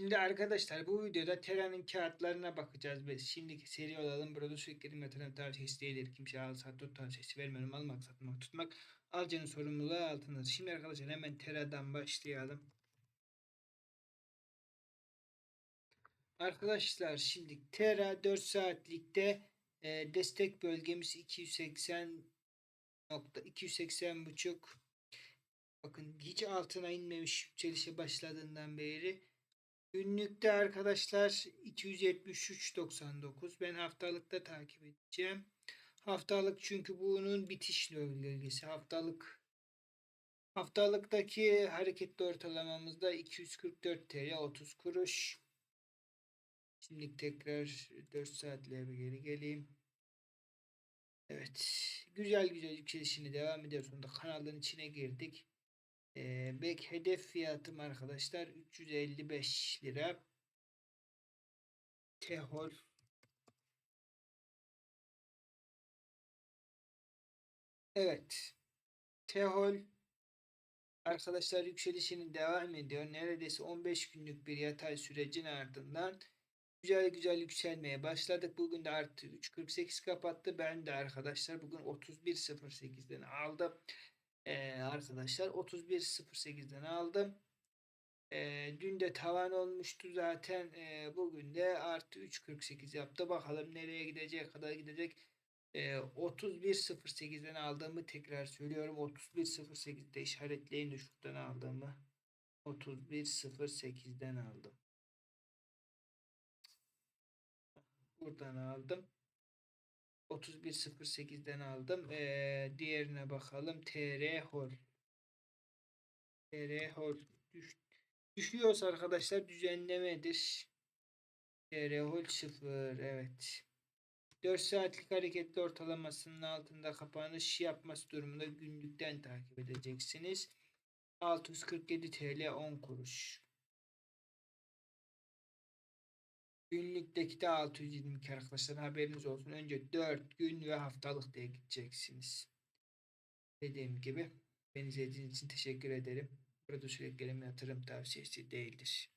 Şimdi arkadaşlar bu videoda Tera'nın kağıtlarına bakacağız. Ve şimdiki seri olalım. Burada sürekli yatırım tavsiyesi değildir. Kimseye al sat tut tavsiyesi vermiyorum. Almak satmak tutmak. Alcanın sorumluluğu altındadır. Şimdi arkadaşlar hemen Tera'dan başlayalım. Arkadaşlar şimdi Tera 4 saatlikte e, destek bölgemiz 280 nokta 280 buçuk bakın hiç altına inmemiş yükselişe başladığından beri günlükte arkadaşlar 273.99 ben haftalıkta takip edeceğim haftalık çünkü bunun bitiş bölgesi haftalık haftalıktaki hareketli ortalamamızda 244 TL 30 kuruş Şimdi tekrar 4 saatliğe bir geri geleyim. Evet. Güzel güzel yükselişini devam ediyor. Sonunda kanalın içine girdik. Ee, bek hedef fiyatım arkadaşlar 355 lira. Tehol Evet. Tehol arkadaşlar yükselişini devam ediyor. Neredeyse 15 günlük bir yatay sürecin ardından güzel güzel yükselmeye başladık. Bugün de artı 3.48 kapattı. Ben de arkadaşlar bugün 31.08'den aldım. Ee, arkadaşlar 31.08'den aldım. Ee, dün de tavan olmuştu zaten. Ee, bugün de artı 3.48 yaptı. Bakalım nereye gidecek kadar gidecek. Ee, 31.08'den aldığımı tekrar söylüyorum. 31.08'de işaretleyin şuradan aldığımı. 31.08'den aldım. Buradan aldım. 31.08'den aldım. Ee, diğerine bakalım. TR Hol. TR Hol düş, düşüyorsa arkadaşlar düzenlemedir. TR Hol 0. Evet. 4 saatlik hareketli ortalamasının altında kapanış yapması durumunda günlükten takip edeceksiniz. 647 TL 10 kuruş. Günlükteki de 622 arkadaşlar haberiniz olsun. Önce 4 gün ve haftalık diye gideceksiniz. Dediğim gibi beni izlediğiniz için teşekkür ederim. Burada sürekli yatırım tavsiyesi değildir.